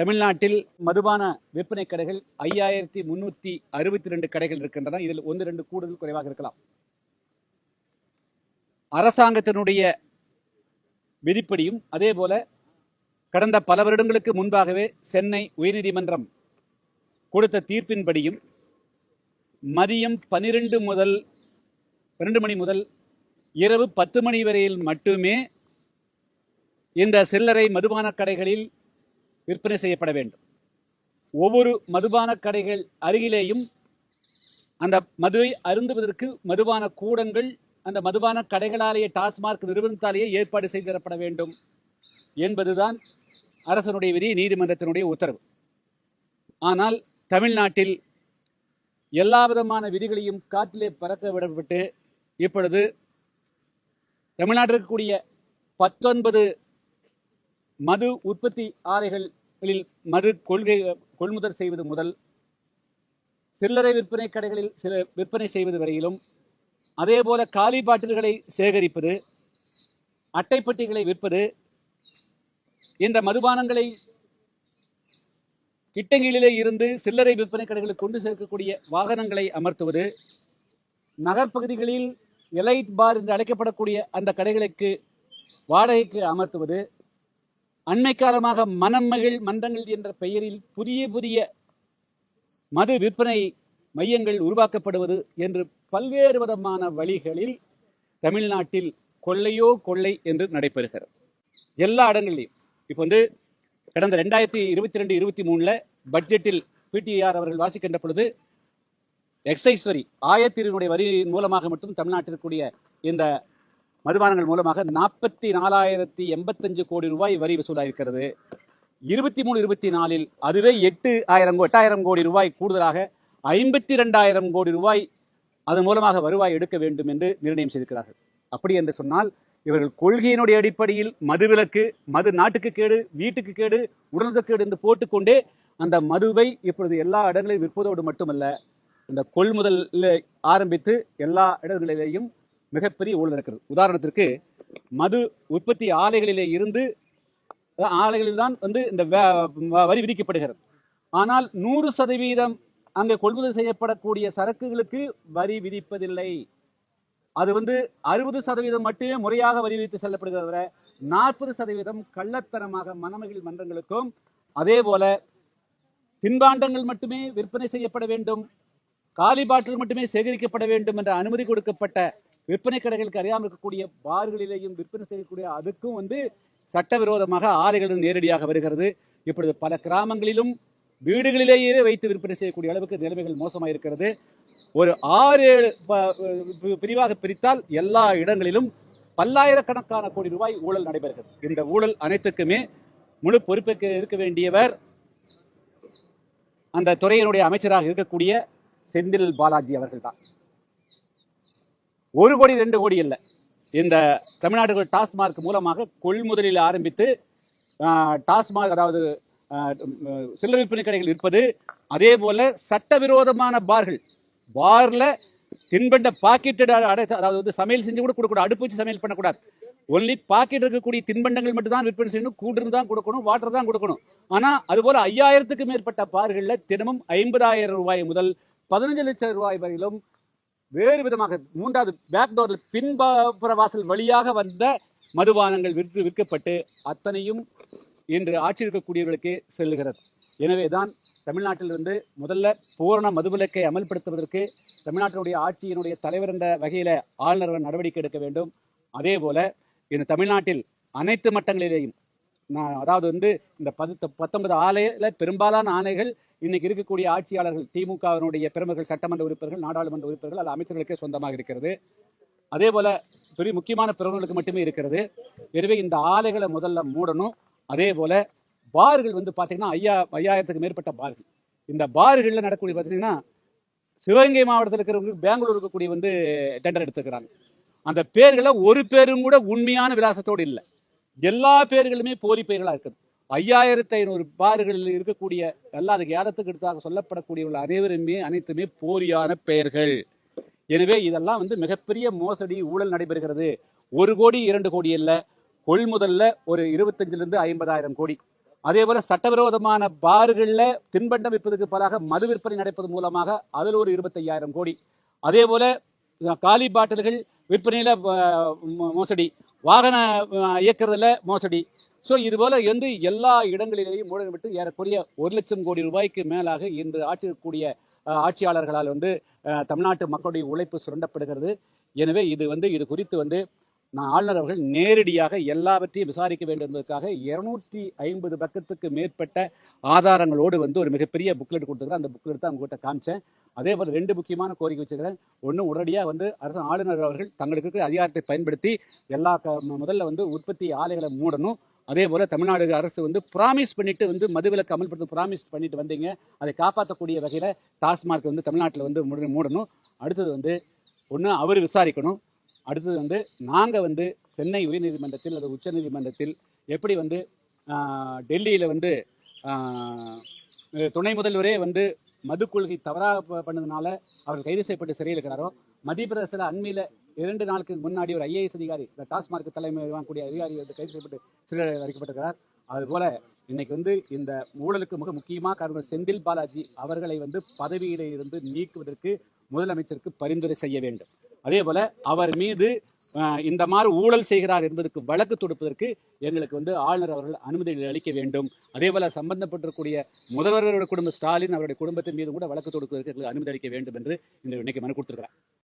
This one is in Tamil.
தமிழ்நாட்டில் மதுபான விற்பனை கடைகள் ஐயாயிரத்தி முன்னூத்தி அறுபத்தி ரெண்டு கடைகள் இருக்கின்றன. இதில் ஒன்று ரெண்டு கூடுதல் குறைவாக இருக்கலாம். அரசாங்கத்தினுடைய விதிப்படியும் அதே போல கடந்த பல வருடங்களுக்கு முன்பாகவே சென்னை உயர்நீதிமன்றம் கொடுத்த தீர்ப்பின்படியும் மதியம் பனிரெண்டு முதல் பன்னெண்டு மணி முதல் இரவு பத்து மணி வரையில் மட்டுமே இந்த சில்லறை மதுபான கடைகளில் விற்பனை செய்யப்பட வேண்டும். ஒவ்வொரு மதுபான கடைகள் அருகிலேயும் அந்த மதுவை அருந்துவதற்கு மதுபான கூடங்கள் அந்த மதுபான கடைகளாலேயே டாஸ்மார்க் நிறுவனத்தாலேயே ஏற்பாடு செய்து தரப்பட வேண்டும் என்பதுதான் அரசனுடைய விதி நீதிமன்றத்தினுடைய உத்தரவு. ஆனால் தமிழ்நாட்டில் எல்லா விதமான விதிகளையும் காற்றிலே பறக்க விடப்பட்டு இப்பொழுது தமிழ்நாட்டில் இருக்கக்கூடிய பத்தொன்பது மது உற்பத்தி ஆலைகளில் மது கொள்கை கொள்முதல் செய்வது முதல் சில்லறை விற்பனை கடைகளில் சில விற்பனை செய்வது வரையிலும் அதேபோல காலி பாட்டில்களை சேகரிப்பது அட்டைப்பட்டிகளை விற்பது இந்த மதுபானங்களை கிட்டங்கிலே இருந்து சில்லறை விற்பனை கடைகளுக்கு கொண்டு சேர்க்கக்கூடிய வாகனங்களை அமர்த்துவது நகர்ப்பகுதிகளில் எலைட் பார் என்று அழைக்கப்படக்கூடிய அந்த கடைகளுக்கு வாடகைக்கு அமர்த்துவது அண்மை காலமாக மனமகிழ் மன்றங்கள் என்ற பெயரில் புதிய புதிய மது விற்பனை மையங்கள் உருவாக்கப்படுவது என்று பல்வேறு விதமான வழிகளில் தமிழ்நாட்டில் கொள்ளையோ கொள்ளை என்று நடைபெறுகிறது. எல்லா இடங்களிலையும் இப்போ வந்து கடந்த ரெண்டாயிரத்தி இருபத்தி ரெண்டு இருபத்தி மூணுல பட்ஜெட்டில் பிடிஆர் அவர்கள் வாசிக்கின்ற பொழுது எக்ஸைஸ் வரி ஆயத்தீர்வினுடைய வரியின் மூலமாக மட்டும் தமிழ்நாட்டில் இந்த மதுபானங்கள் மூலமாக நாற்பத்தி நாலாயிரத்தி எண்பத்தஞ்சு கோடி ரூபாய் வரி வசூலாயிருக்கிறது. இருபத்தி மூணு இருபத்தி நாலில் அதுவே எட்டு ஆயிரம் எட்டாயிரம் கோடி ரூபாய் கூடுதலாக ஐம்பத்தி ரெண்டாயிரம் கோடி ரூபாய் அதன் மூலமாக வருவாய் எடுக்க வேண்டும் என்று நிர்ணயம் செய்திருக்கிறார்கள். அப்படி என்று சொன்னால் இவர்கள் கொள்கையினுடைய அடிப்படையில் மதுவிலக்கு மது நாட்டுக்கு கேடு வீட்டுக்கு கேடு உடலுக்கு கேடு என்று போட்டுக்கொண்டே அந்த மதுவை இப்பொழுது எல்லா இடங்களிலும் விற்பதோடு மட்டுமல்ல இந்த கொள்முதலில் ஆரம்பித்து எல்லா இடங்களிலேயும் மிகப்பெரிய ஊழல் நடக்கிறது. உதாரணத்திற்கு மது உற்பத்தி ஆலைகளிலே இருந்து ஆலைகளில் தான் வந்து இந்த வ- வரி விதிக்கப்படுகிறது. ஆனால் நூறு சதவீதம் அங்கே கொள்முதல் செய்யப்படக்கூடிய சரக்குகளுக்கு வரி விதிப்பதில்லை. அது வந்து அறுபது சதவீதம் மட்டுமே முறையாக வரி விதித்து செல்லப்படுகிறது தவிர நாற்பது சதவீதம் கள்ளத்தனமாக மணமகிழ் மன்றங்களுக்கும் அதே போல தின்பாண்டங்கள் மட்டுமே விற்பனை செய்யப்பட வேண்டும் காலி பாட்டில் மட்டுமே சேகரிக்கப்பட வேண்டும் என்ற அனுமதி கொடுக்கப்பட்ட விற்பனை கடைகளுக்கு அறியாமல் இருக்கக்கூடிய பார்களிலேயும் விற்பனை செய்யக்கூடிய அதுக்கும் வந்து சட்டவிரோதமாக ஆலைகளும் நேரடியாக வருகிறது. இப்பொழுது பல கிராமங்களிலும் வீடுகளிலேயே வைத்து விற்பனை செய்யக்கூடிய அளவுக்கு நிலைமைகள் மோசமாக இருக்கிறது. ஒரு ஆறு ஏழு பிரிவாக பிரித்தால் எல்லா இடங்களிலும் பல்லாயிரக்கணக்கான கோடி ரூபாய் ஊழல் நடைபெறுகிறது. இந்த ஊழல் அனைத்துக்குமே முழு பொறுப்பேற்க இருக்க வேண்டியவர் அந்த துறையினுடைய அமைச்சராக இருக்கக்கூடிய செந்தில் பாலாஜி அவர்கள் தான் ஒரு கோடி ரெண்டு கோடி இல்லை. இந்த தமிழ்நாடுகள் டாஸ்மார்க் மூலமாக கொள்முதலில் ஆரம்பித்து டாஸ்மார்க் டாஸ்மாக் அதாவது சில்லறை விற்பனை கடைகள் இருப்பது அதே போல சட்டவிரோதமான பார்கள். பாரில் தின்பண்ட பாக்கெட்டு அடைத்து அதாவது வந்து சமையல் செஞ்சு கூட கொடுக்கக்கூடாது அடுப்பு வச்சு சமையல் பண்ணக்கூடாது. ஒன்லி பாக்கெட் இருக்கக்கூடிய தின்பண்டங்கள் மட்டும் தான் விற்பனை செய்யணும் கூட்டு தான் கொடுக்கணும் வாட்டர் தான் கொடுக்கணும். ஆனால் அதுபோல் ஐயாயிரத்துக்கு மேற்பட்ட பார்களில் தினமும் ஐம்பதாயிரம் ரூபாய் முதல் பதினஞ்சு லட்சம் ரூபாய் வரையிலும் வேறு விதமாக மூன்றாவது பேக் டோரில் பின்புற வாசல் வழியாக வந்த மதுபானங்கள் விற்று விற்கப்பட்டு அத்தனையும் இன்று ஆட்சி இருக்கக்கூடியவர்களுக்கு செல்லுகிறது எனவேதான் தமிழ்நாட்டிலிருந்து முதல்ல பூரண மதுவிலக்கை அமல்படுத்துவதற்கு தமிழ்நாட்டினுடைய ஆட்சியினுடைய தலைவர் என்ற வகையில் ஆளுநர் நடவடிக்கை எடுக்க வேண்டும். அதே போல இந்த தமிழ்நாட்டில் அனைத்து மட்டங்களிலேயும் நான் அதாவது வந்து இந்த பத்து பத்தொன்பது ஆலையில பெரும்பாலான ஆணைகள் இன்னைக்கு இருக்கக்கூடிய ஆட்சியாளர்கள் திமுகவினுடைய பெருமகள் சட்டமன்ற உறுப்பினர்கள் நாடாளுமன்ற உறுப்பினர்கள் அல்ல அமைச்சர்களுக்கே சொந்தமாக இருக்கிறது. அதே போல பெரிய முக்கியமான பிரமுகர்களுக்கு மட்டுமே இருக்கிறது. எனவே இந்த ஆலைகளை முதல்ல மூடணும். அதே போல பார்கள் வந்து பார்த்தீங்கன்னா ஐயா ஐயாயிரத்துக்கு மேற்பட்ட பார்கள். இந்த பார்களில் நடக்கக்கூடிய பார்த்தீங்கன்னா சிவகங்கை மாவட்டத்தில் இருக்கிறவங்க பெங்களூர் இருக்கக்கூடிய வந்து டெண்டர் எடுத்துக்கிறாங்க அந்த பேர்களை ஒரு பேரும் கூட உண்மையான விலாசத்தோடு இல்லை. எல்லா பேர்களுமே போலி பெயர்களாக இருக்குது. ஐயாயிரத்தி ஐநூறு பார்களில் இருக்கக்கூடிய எல்லா அதுக்கு ஏதத்துக்கு எடுத்தாக சொல்லப்படக்கூடியவர்கள் அனைவருமே அனைத்துமே போலியான பெயர்கள். எனவே இதெல்லாம் வந்து மிகப்பெரிய மோசடி ஊழல் நடைபெறுகிறது. ஒரு கோடி இரண்டு கோடி இல்ல. கொள்முதல்ல ஒரு இருபத்தஞ்சிலிருந்து ஐம்பதாயிரம் கோடி. அதே போல சட்டவிரோதமான பார்களில் தின்பண்டம் விற்பதற்கு பதிலாக மது விற்பனை நடப்பது மூலமாக அதில் ஒரு இருபத்தையாயிரம் கோடி. அதே போல காலி பாட்டில்கள் விற்பனையில் மோ- மோசடி. வாகன இயக்கிறதுல மோசடி. ஸோ இதுபோல் வந்து எல்லா இடங்களிலேயும் ஊழல் விட்டு ஏறக்குறைய ஒரு லட்சம் கோடி ரூபாய்க்கு மேலாக இன்று ஆட்சி இருக்கக்கூடிய ஆட்சியாளர்களால் வந்து தமிழ்நாட்டு மக்களுடைய உழைப்பு சுரண்டப்படுகிறது. எனவே இது வந்து இது குறித்து வந்து நான் ஆளுநர் அவர்கள் நேரடியாக எல்லாவற்றையும் விசாரிக்க வேண்டும் என்பதற்காக இருநூற்றி ஐம்பது பக்கத்துக்கு மேற்பட்ட ஆதாரங்களோடு வந்து ஒரு மிகப்பெரிய புக்லெட் கொடுத்துருக்கேன் அந்த புக்லெட் தான் உங்ககிட்ட காமிச்சேன். அதே போல் ரெண்டு முக்கியமான கோரிக்கை வச்சுக்கிறேன் ஒன்று உடனடியாக வந்து அரசு ஆளுநர் அவர்கள் தங்களுக்கு அதிகாரத்தை பயன்படுத்தி எல்லா க முதல்ல வந்து உற்பத்தி ஆலைகளை மூடணும். அதே போல் தமிழ்நாடு அரசு வந்து ப்ராமிஸ் பண்ணிட்டு வந்து மதுவிலக்கு அமல்படுத்த ப்ராமிஸ் பண்ணிட்டு வந்தீங்க. அதை காப்பாற்றக்கூடிய வகையில் டாஸ்மார்க் வந்து தமிழ்நாட்டில் வந்து மூடணும். அடுத்தது வந்து ஒன்று அவர் விசாரிக்கணும். அடுத்தது வந்து நாங்கள் வந்து சென்னை உயர்நீதிமன்றத்தில் அல்லது உச்சநீதிமன்றத்தில் எப்படி வந்து டெல்லியில் வந்து துணை முதல்வரே வந்து மது கொள்கை தவறாக பண்ணதுனால அவர் கைது செய்யப்பட்டு சிறையில் இருக்கிறாரோ மத்திய பிரதேசத்தில் அண்மையில் இரண்டு நாளுக்கு முன்னாடி ஒரு ஐஏஎஸ் அதிகாரி இந்த டாஸ்மார்க் தலைமை வாங்கக்கூடிய அதிகாரி வந்து கைது செய்யப்பட்டு சிறையில் அடைக்கப்பட்டிருக்கிறார் அதுபோல இன்னைக்கு வந்து இந்த ஊழலுக்கு மிக முக்கியமாக காரணம் செந்தில் பாலாஜி அவர்களை வந்து பதவியிலிருந்து நீக்குவதற்கு முதலமைச்சருக்கு பரிந்துரை செய்ய வேண்டும். அதே போல அவர் மீது அஹ், இந்த மாதிரி ஊழல் செய்கிறார் என்பதற்கு வழக்கு தொடுப்பதற்கு எங்களுக்கு வந்து ஆளுநர் அவர்கள் அனுமதி அளிக்க வேண்டும். அதே போல சம்பந்தப்பட்டிருக்கூடிய முதல்வர்களுடைய குடும்ப ஸ்டாலின் அவருடைய குடும்பத்தின் மீது கூட வழக்கு தொடுப்பதற்கு எங்களுக்கு அனுமதி அளிக்க வேண்டும் என்று இந்த இன்னைக்கு மனு கொடுத்திருக்கிறார்.